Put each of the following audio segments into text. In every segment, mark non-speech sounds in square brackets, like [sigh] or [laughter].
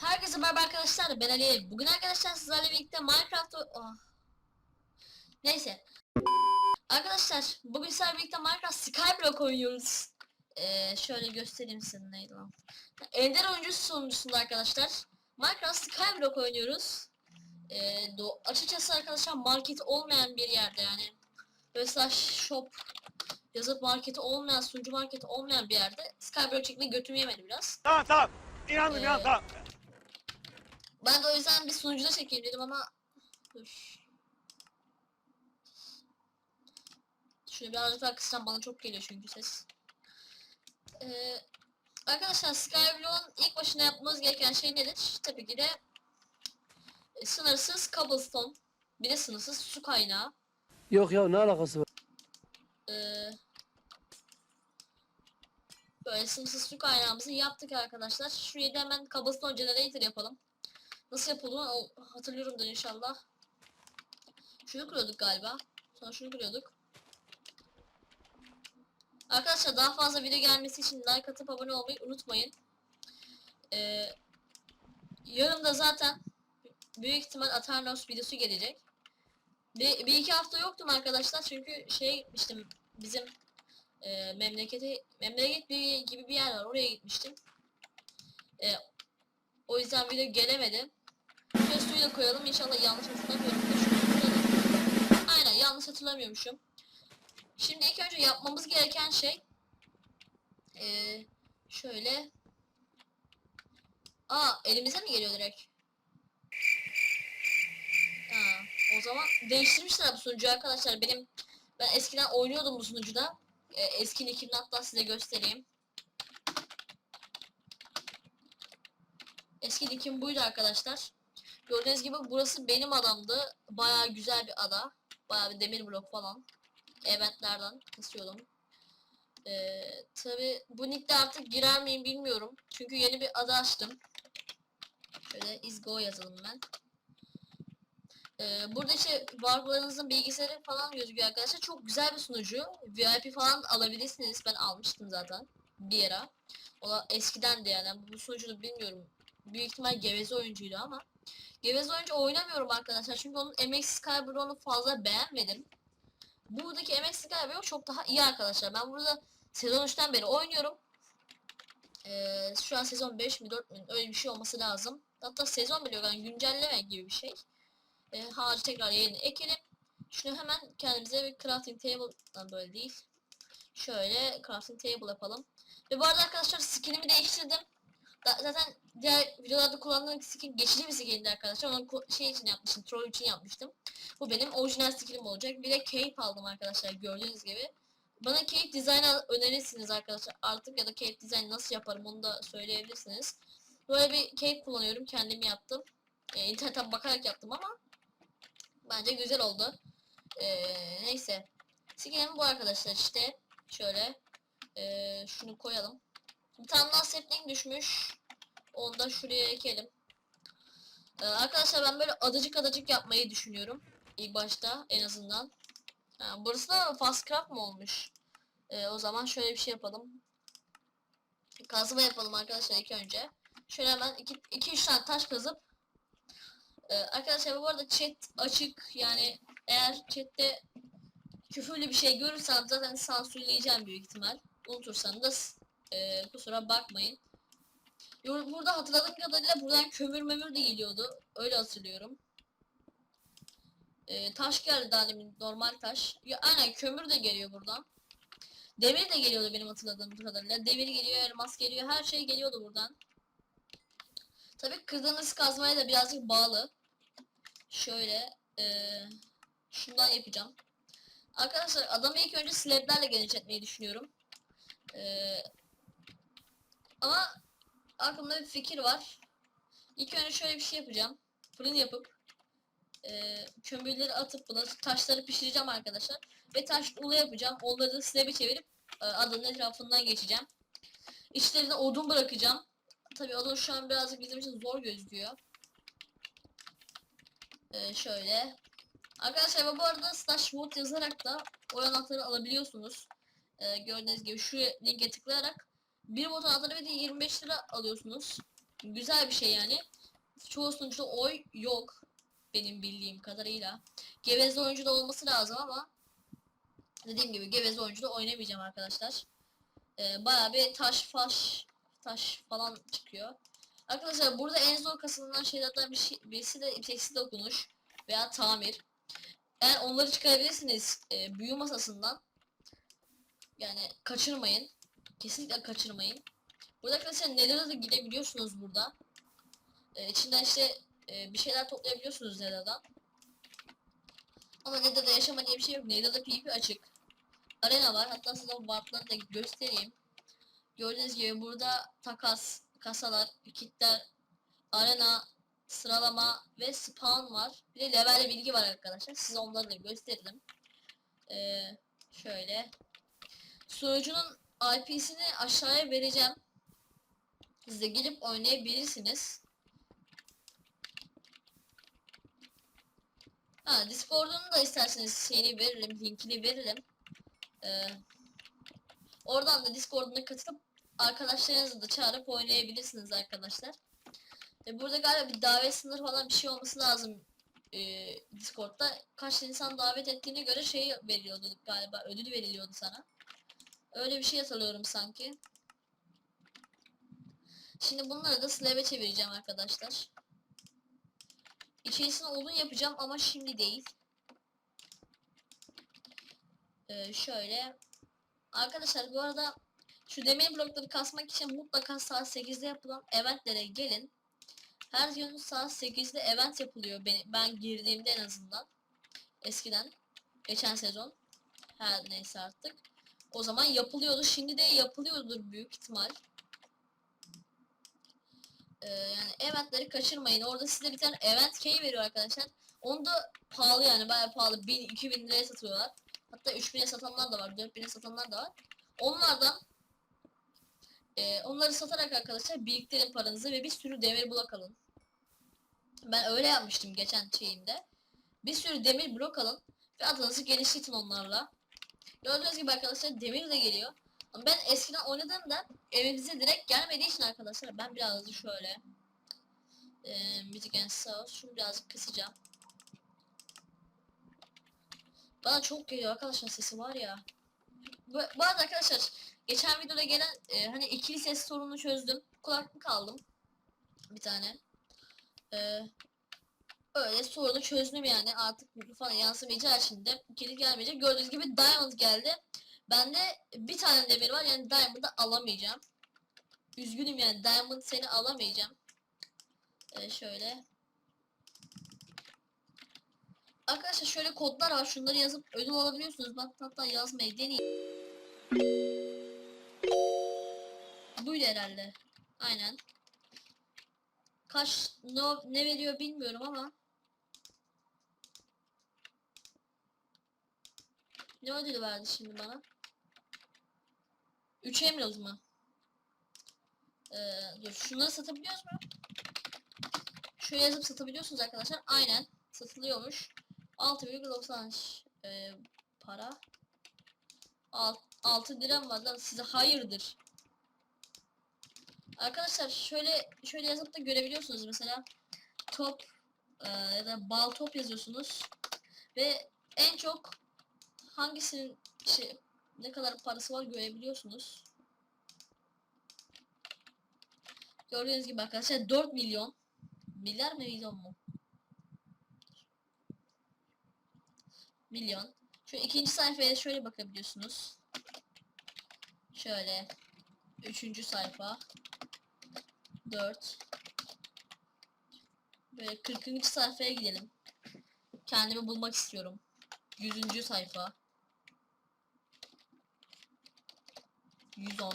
Herkese merhaba arkadaşlar ben Ali. Bugün arkadaşlar sizlerle birlikte Minecraft oh. Neyse. Arkadaşlar bugün sizlerle birlikte Minecraft Skyblock oynuyoruz. Ee, şöyle göstereyim size neydi lan. Ender oyuncusu sonuncusunda arkadaşlar. Minecraft Skyblock oynuyoruz. Ee, do açıkçası arkadaşlar market olmayan bir yerde yani. Slash shop yazıp marketi olmayan, sunucu marketi olmayan bir yerde Skyblock çekmeyi götümü yemedi biraz. Tamam tamam. İnandım Ee, inandım tamam. Ben de o yüzden bir sunucuda çekeyim dedim ama Dur. Şunu birazcık daha kıssam bana çok geliyor çünkü ses. Ee, arkadaşlar Skyblock'un ilk başına yapmamız gereken şey nedir? Tabii ki de e, sınırsız cobblestone. Bir de sınırsız su kaynağı. Yok ya ne alakası var? Ee, böyle sınırsız su kaynağımızı yaptık arkadaşlar. Şuraya da hemen cobblestone generator yapalım. Nasıl yapıldığını o- hatırlıyorumdur inşallah. Şunu kuruyorduk galiba. Sonra şunu kuruyorduk. Arkadaşlar daha fazla video gelmesi için like atıp abone olmayı unutmayın. Ee, yarın da zaten büyük ihtimal Aternos videosu gelecek. Bir, bir iki hafta yoktum arkadaşlar çünkü şey gitmiştim bizim e, memlekete memleket gibi bir yer var oraya gitmiştim. E, o yüzden video gelemedi. Da koyalım inşallah yanlış hatırlamıyorum. Aynen yanlış hatırlamıyormuşum. Şimdi ilk önce yapmamız gereken şey e, şöyle Aa elimize mi geliyor direkt? Ha, o zaman değiştirmişler bu sunucuyu arkadaşlar. Benim ben eskiden oynuyordum bu sunucuda. E, eski nickimini hatta size göstereyim. Eski nickim buydu arkadaşlar. Gördüğünüz gibi burası benim adamdı. Bayağı güzel bir ada. Bayağı bir demir blok falan. Eventlerden kısıyordum. Ee, tabi bu nickte artık girer miyim bilmiyorum. Çünkü yeni bir ada açtım. Şöyle izgo yazalım ben. Ee, burada işte varlıklarınızın bilgisayarı falan gözüküyor arkadaşlar. Çok güzel bir sunucu. VIP falan alabilirsiniz. Ben almıştım zaten bir ara. O da eskiden de yani. Bu sunucunu bilmiyorum. Büyük ihtimal geveze oyuncuydu ama. Geveze oyuncu oynamıyorum arkadaşlar. Çünkü onun MX Skybro'nu fazla beğenmedim. Buradaki MX Skybro çok daha iyi arkadaşlar. Ben burada sezon 3'ten beri oynuyorum. Ee, şu an sezon 5 mi 4 mi öyle bir şey olması lazım. Hatta sezon bile yok yani güncelleme gibi bir şey. Ee, harcı tekrar yayını ekelim. Şunu hemen kendimize bir crafting table böyle değil. Şöyle crafting table yapalım. Ve bu arada arkadaşlar skinimi değiştirdim. Da- zaten diğer videolarda kullandığım skin geçici bir skin'di arkadaşlar. Onu şey için yapmıştım, troll için yapmıştım. Bu benim orijinal skinim olacak. Bir de cape aldım arkadaşlar gördüğünüz gibi. Bana cape design önerirsiniz arkadaşlar artık ya da cape design nasıl yaparım onu da söyleyebilirsiniz. Böyle bir cape kullanıyorum kendim yaptım. Ee, internetten bakarak yaptım ama bence güzel oldu. Ee, neyse. Skinim bu arkadaşlar işte. Şöyle. Ee, şunu koyalım. Bir tane daha düşmüş. Onu da şuraya ekelim. Ee, arkadaşlar ben böyle adacık adacık yapmayı düşünüyorum. İlk başta en azından. Ha, burası da fastcraft mı olmuş? Ee, o zaman şöyle bir şey yapalım. Kazma yapalım arkadaşlar ilk önce. Şöyle hemen 2-3 tane taş kazıp ee, arkadaşlar bu arada chat açık yani eğer chatte küfürlü bir şey görürsem zaten sansürleyeceğim büyük ihtimal. Unutursanız e, kusura bakmayın. Burada hatırladığım kadarıyla buradan kömür memür de geliyordu. Öyle hatırlıyorum. E, taş geldi daha demin normal taş. Ya, aynen kömür de geliyor buradan. Demir de geliyordu benim hatırladığım kadarıyla. Demir geliyor, elmas geliyor, her şey geliyordu buradan. Tabii kırdığınız kazmaya da birazcık bağlı. Şöyle eee şundan yapacağım. Arkadaşlar adamı ilk önce slablerle genişletmeyi düşünüyorum. Eee ama aklımda bir fikir var. İlk önce şöyle bir şey yapacağım. Fırın yapıp eee kömürleri atıp buna taşları pişireceğim arkadaşlar. Ve taş ulu yapacağım. Onları da slab'e çevirip eee, adanın etrafından geçeceğim. İçlerine odun bırakacağım. Tabii odun şu an birazcık bizim için zor gözüküyor. Ee, şöyle. Arkadaşlar bu arada slash mod yazarak da o anahtarı alabiliyorsunuz. Ee, gördüğünüz gibi şu linke tıklayarak bir bot anahtarı ve de 25 lira alıyorsunuz. Güzel bir şey yani. Çoğu sunucuda oy yok. Benim bildiğim kadarıyla. Geveze oyuncu da olması lazım ama dediğim gibi geveze oyuncu da oynamayacağım arkadaşlar. Ee, bayağı bir taş faş taş falan çıkıyor. Arkadaşlar burada en zor kasılan şeylerden bir şey, birisi de seksi dokunuş veya tamir. Eğer onları çıkarabilirsiniz e, büyü masasından yani kaçırmayın. Kesinlikle kaçırmayın. Burada arkadaşlar nelere de gidebiliyorsunuz burada. E, içinden işte e, bir şeyler toplayabiliyorsunuz Neda'dan. Ama Neda'da yaşama diye bir şey yok. Neda'da PvP açık. Arena var. Hatta size warp'ları da göstereyim. Gördüğünüz gibi burada takas, kasalar, kitler, arena, sıralama ve spawn var. Bir de level bilgi var arkadaşlar. Size onları da gösterdim. Ee, şöyle. Sunucunun IP'sini aşağıya vereceğim. Siz de gelip oynayabilirsiniz. Ha, Discord'unu da isterseniz şeyini veririm, linkini veririm. Ee, oradan da Discord'una katılıp arkadaşlarınızı da çağırıp oynayabilirsiniz arkadaşlar. E, burada galiba bir davet sınırı falan bir şey olması lazım e, Discord'da. Kaç insan davet ettiğine göre şey veriliyordu galiba, ödül veriliyordu sana. Öyle bir şey hatırlıyorum sanki. Şimdi bunları da slave çevireceğim arkadaşlar. İçerisine odun yapacağım ama şimdi değil. Ee, şöyle. Arkadaşlar bu arada şu demir blokları kasmak için mutlaka saat 8'de yapılan eventlere gelin. Her gün saat 8'de event yapılıyor ben, ben girdiğimde en azından. Eskiden. Geçen sezon. Her neyse artık. O zaman yapılıyordu. Şimdi de yapılıyordur büyük ihtimal. Ee, yani eventleri kaçırmayın. Orada size bir tane event key veriyor arkadaşlar. Onu da pahalı yani bayağı pahalı. 1000 2000 liraya satıyorlar. Hatta 3000'e satanlar da var. 4000'e satanlar da var. Onlardan e, onları satarak arkadaşlar biriktirin paranızı ve bir sürü demir blok alın. Ben öyle yapmıştım geçen şeyimde. Bir sürü demir blok alın ve adınızı genişletin onlarla. Gördüğünüz gibi arkadaşlar demir de geliyor. Ama ben eskiden oynadığımda evimize direkt gelmediği için arkadaşlar ben biraz şöyle e, Music and Sound şunu birazcık kısacağım. Bana çok geliyor arkadaşlar sesi var ya. Bu arada arkadaşlar geçen videoda gelen e, hani ikili ses sorununu çözdüm. Kulaklık aldım. Bir tane. E, öyle sorunu çözdüm yani artık mikrofona yansımayacağı için de ikili gelmeyecek. Gördüğünüz gibi Diamond geldi. Bende bir tane demir var yani Diamond'ı alamayacağım. Üzgünüm yani Diamond seni alamayacağım. Ee, şöyle. Arkadaşlar şöyle kodlar var. Şunları yazıp ödül alabiliyorsunuz. Bak hatta yazmayı deneyin. Buydu herhalde. Aynen. Kaç no, ne veriyor bilmiyorum ama. Ne ödülü verdi şimdi bana? 3 Emerald mı? Ee, dur şunları satabiliyoruz mu? Şöyle yazıp satabiliyorsunuz arkadaşlar. Aynen satılıyormuş. 6,90 ee, para. Alt, 6 liram var lan size hayırdır. Arkadaşlar şöyle şöyle yazıp da görebiliyorsunuz mesela top e, ya da bal top yazıyorsunuz ve en çok hangisinin şey, ne kadar parası var görebiliyorsunuz. Gördüğünüz gibi arkadaşlar 4 milyon milyar mı milyon mu? Milyon. Şu ikinci sayfaya şöyle bakabiliyorsunuz. Şöyle. Üçüncü sayfa. 4 Böyle 40. sayfaya gidelim. Kendimi bulmak istiyorum. 100. sayfa. 110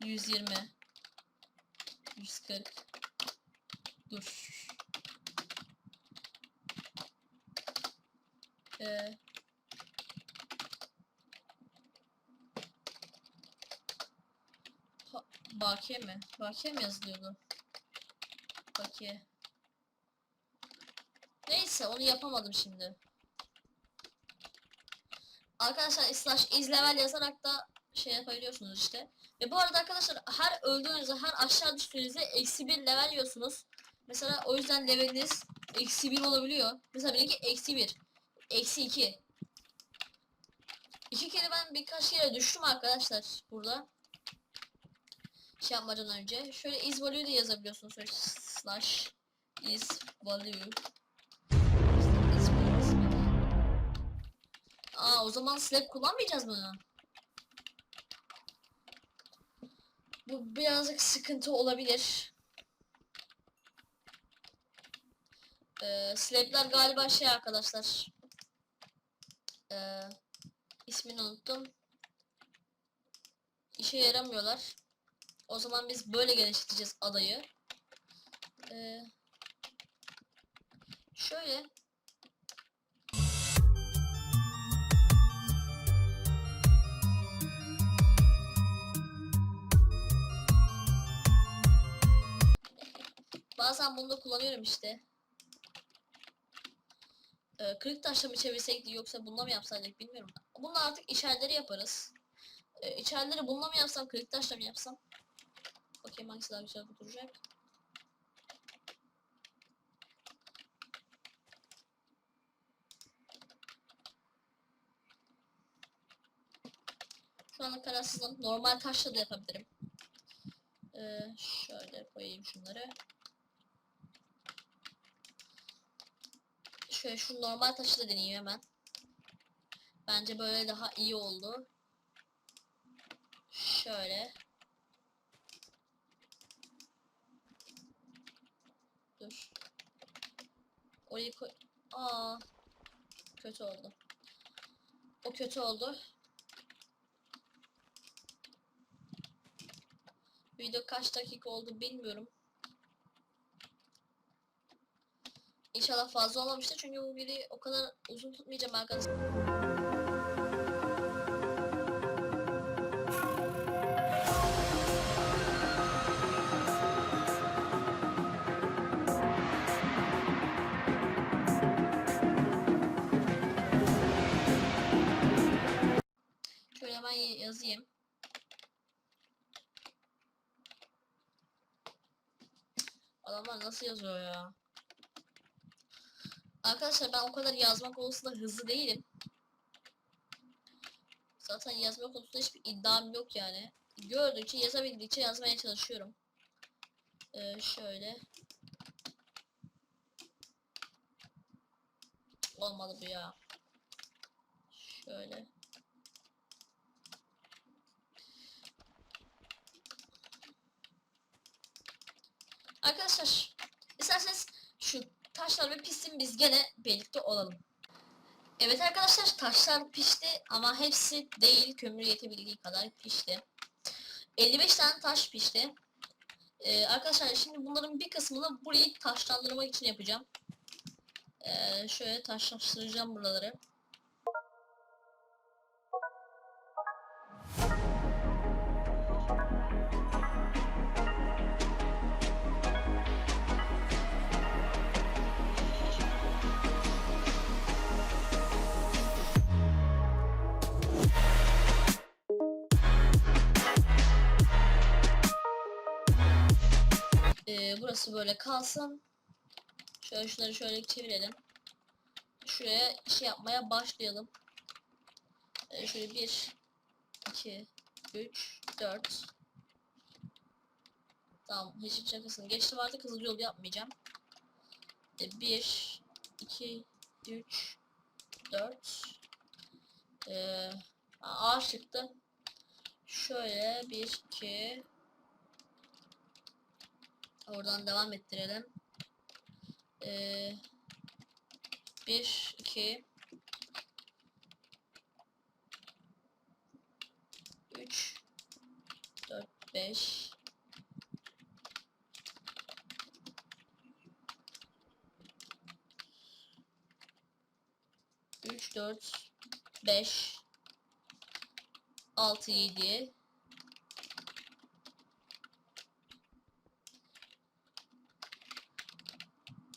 120 140 Dur. Ee, Bakiye mi? Bakiye mi yazılıyordu? Bakiye. Neyse onu yapamadım şimdi. Arkadaşlar slash izlevel yazarak da şey yapabiliyorsunuz işte. Ve bu arada arkadaşlar her öldüğünüzde her aşağı düştüğünüzde eksi bir level yiyorsunuz. Mesela o yüzden leveliniz eksi bir olabiliyor. Mesela benimki eksi bir. Eksi iki. İki kere ben birkaç kere düştüm arkadaşlar burada. Şey yapmadan önce. Şöyle is value de yazabiliyorsunuz. Slash is value. Aa o zaman slab kullanmayacağız bunu. Bu birazcık sıkıntı olabilir. Ee, slab'ler galiba şey arkadaşlar. Ee, ismini unuttum. İşe yaramıyorlar. O zaman biz böyle genişleteceğiz adayı. Ee, şöyle. Bazen bunu da kullanıyorum işte. Ee, kırık taşla mı çevirsek yoksa bununla mı yapsaydık bilmiyorum. Bununla artık içerileri yaparız. Ee, içerileri bununla mı yapsam kırık taşla mı yapsam? Bakayım hangisi daha güzel duracak. Şu anda kararsızım. Normal taşla da yapabilirim. Ee, şöyle koyayım şunları. Şöyle şu normal taşı da deneyeyim hemen. Bence böyle daha iyi oldu. Şöyle. Dur. Orayı koy... Aa. Kötü oldu. O kötü oldu. Video kaç dakika oldu bilmiyorum. İnşallah fazla olmamıştır çünkü bu videoyu o kadar uzun tutmayacağım arkadaşlar. Şöyle hemen yazayım. Adamlar nasıl yazıyor ya? Arkadaşlar ben o kadar yazma konusunda hızlı değilim. Zaten yazma konusunda hiçbir iddiam yok yani. Gördükçe yazabildikçe yazmaya çalışıyorum. Ee, şöyle. Olmadı bu ya. Şöyle. Arkadaşlar isterseniz taşlar ve pistin biz gene birlikte olalım. Evet arkadaşlar taşlar pişti ama hepsi değil kömür yetebildiği kadar pişti. 55 tane taş pişti. Ee, arkadaşlar şimdi bunların bir kısmını burayı taşlandırmak için yapacağım. Ee, şöyle taşlaştıracağım buraları. Ee, burası böyle kalsın. Şöyle şunları şöyle çevirelim. Şuraya şey yapmaya başlayalım. Ee, şöyle 1 2 3 4 Tamam hiç şakasını geçtim artık hızlı yol yapmayacağım. Ee, 1 2 3 4 ee, çıktı. Şöyle 1 2 Oradan devam ettirelim. Ee, 1, 2, 3, 4, 5, Üç, dört, beş, altı, yedi,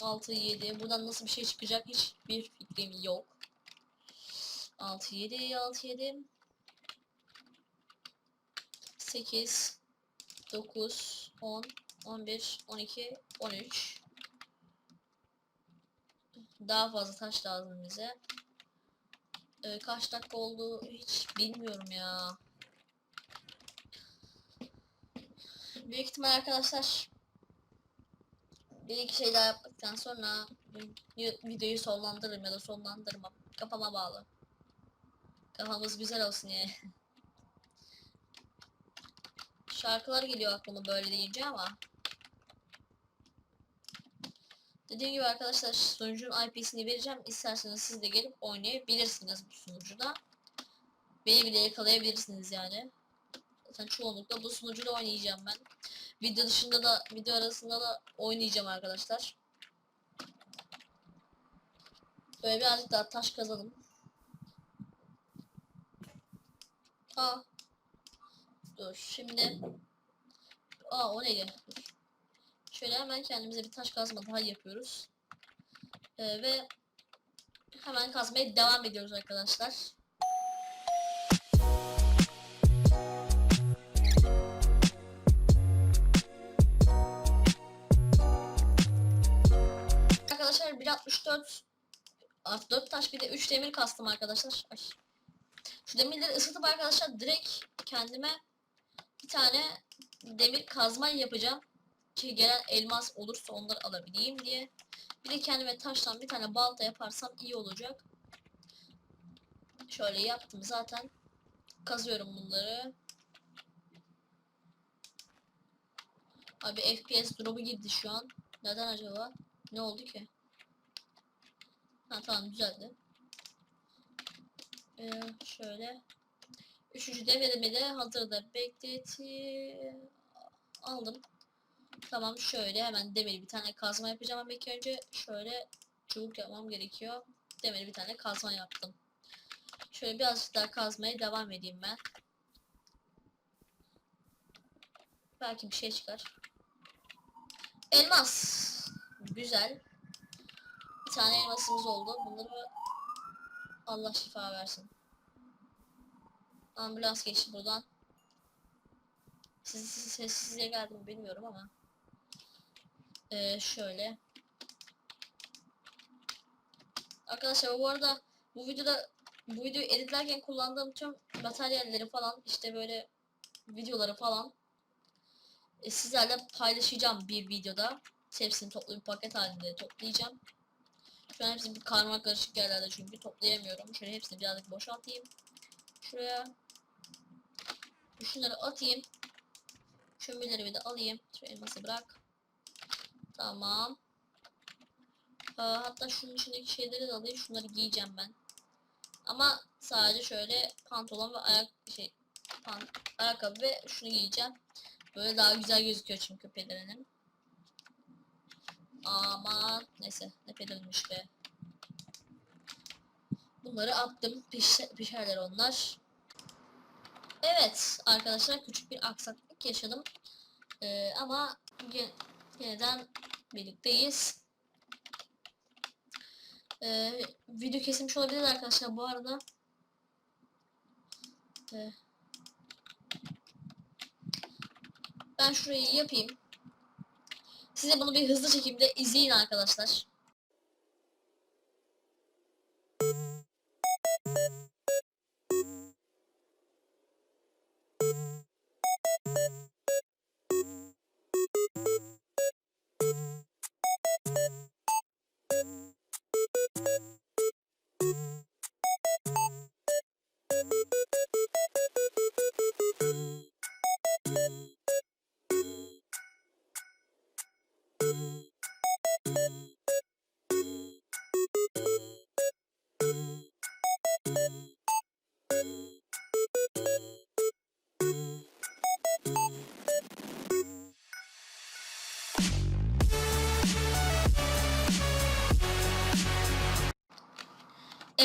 6 7 buradan nasıl bir şey çıkacak hiçbir fikrim yok. 6 7 6 7 8 9 10 11 12 13 Daha fazla taş lazım bize. Ee, kaç dakika oldu hiç bilmiyorum ya. Büyük ihtimal arkadaşlar bir iki şey daha yaptıktan sonra vi- videoyu sonlandırırım ya da sonlandırmam. Kafama bağlı. Kafamız güzel olsun yani. [laughs] Şarkılar geliyor aklıma böyle deyince ama. Dediğim gibi arkadaşlar sunucunun IP'sini vereceğim. İsterseniz siz de gelip oynayabilirsiniz bu sunucuda. Beni bile yakalayabilirsiniz yani. Zaten çoğunlukla bu sunucuda oynayacağım ben. Video dışında da video arasında da oynayacağım arkadaşlar. Böyle birazcık daha taş kazalım. Aa. Dur şimdi. Aa o neydi? Şöyle hemen kendimize bir taş kazma daha yapıyoruz. Ee, ve hemen kazmaya devam ediyoruz arkadaşlar. 1.64 artı 4 taş bir de 3 demir kastım arkadaşlar. Ay. Şu demirleri ısıtıp arkadaşlar direkt kendime bir tane demir kazma yapacağım. Ki gelen elmas olursa onları alabileyim diye. Bir de kendime taştan bir tane balta yaparsam iyi olacak. Şöyle yaptım zaten. Kazıyorum bunları. Abi FPS drop'u girdi şu an. Neden acaba? Ne oldu ki? Ha tamam düzeldi. Ee, şöyle. Üçüncü devrimi de hazırda bekleti aldım. Tamam şöyle hemen demiri bir tane kazma yapacağım ama ilk önce şöyle çubuk yapmam gerekiyor. Demiri bir tane kazma yaptım. Şöyle birazcık daha kazmaya devam edeyim ben. Belki bir şey çıkar. Elmas. Güzel. Tane elmasımız oldu. Bunları Allah şifa versin. Ambulans geçti buradan. Siz, siz sessizliğe geldim bilmiyorum ama. Ee, şöyle. Arkadaşlar bu arada bu videoda bu videoyu editlerken kullandığım tüm materyalleri falan işte böyle videoları falan e, sizlerle paylaşacağım bir videoda. Hepsini toplu bir paket halinde toplayacağım. Şu an hepsi bir karma karışık yerlerde çünkü toplayamıyorum. Şöyle hepsini birazcık boşaltayım. Şuraya. Şunları atayım. Kömürleri bir de alayım. Şu elması bırak. Tamam. Aa, hatta şunun içindeki şeyleri de alayım. Şunları giyeceğim ben. Ama sadece şöyle pantolon ve ayak şey pan, ayakkabı ve şunu giyeceğim. Böyle daha güzel gözüküyor çünkü pelerinim. Aman neyse ne pelerinmiş be. Bunları attım. Pişer, pişerler onlar. Evet arkadaşlar küçük bir aksaklık yaşadım. Ee, ama ye- yeniden birlikteyiz. Ee, video kesilmiş olabilir arkadaşlar bu arada. Ee, ben şurayı yapayım. Size bunu bir hızlı şekilde izleyin arkadaşlar.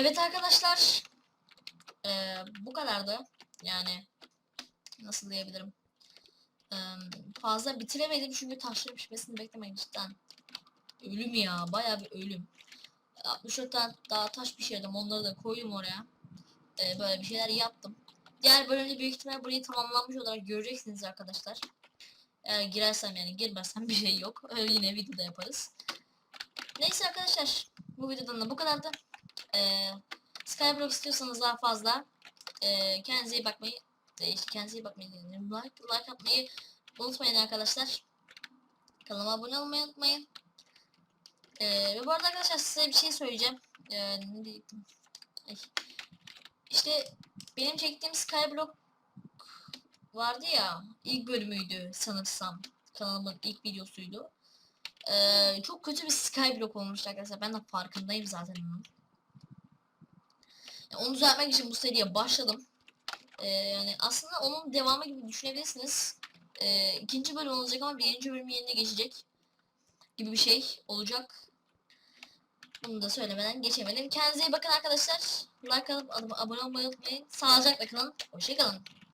Evet arkadaşlar. Ee, bu kadardı. Yani nasıl diyebilirim. Ee, fazla bitiremedim çünkü taşların pişmesini beklemeyin cidden. Ölüm ya. Bayağı bir ölüm. 64 tane daha taş pişirdim. Onları da koydum oraya. Ee, böyle bir şeyler yaptım. Diğer bölümde büyük ihtimal burayı tamamlanmış olarak göreceksiniz arkadaşlar. Eğer girersem yani girmezsem [laughs] bir şey yok. Öyle yine videoda yaparız. Neyse arkadaşlar bu videodan da bu kadardı. Ee, Skyblock istiyorsanız daha fazla ee, kendinize iyi bakmayı e, kendinize iyi bakmayı like, like atmayı unutmayın arkadaşlar. Kanalıma abone olmayı unutmayın. Ee, ve bu arada arkadaşlar size bir şey söyleyeceğim. Ee, ne diyecektim? Ay. İşte benim çektiğim Skyblock vardı ya ilk bölümüydü sanırsam kanalımın ilk videosuydu. Ee, çok kötü bir skyblock olmuş arkadaşlar. Ben de farkındayım zaten onun. Onu düzeltmek için bu seriye başladım. Ee, yani aslında onun devamı gibi düşünebilirsiniz. Ee, ikinci bölüm olacak ama birinci bölüm yerine geçecek gibi bir şey olacak. Bunu da söylemeden geçemedim. Kendinize iyi bakın arkadaşlar. Like alıp abone olmayı unutmayın. Sağlıcakla kalın. Hoşçakalın.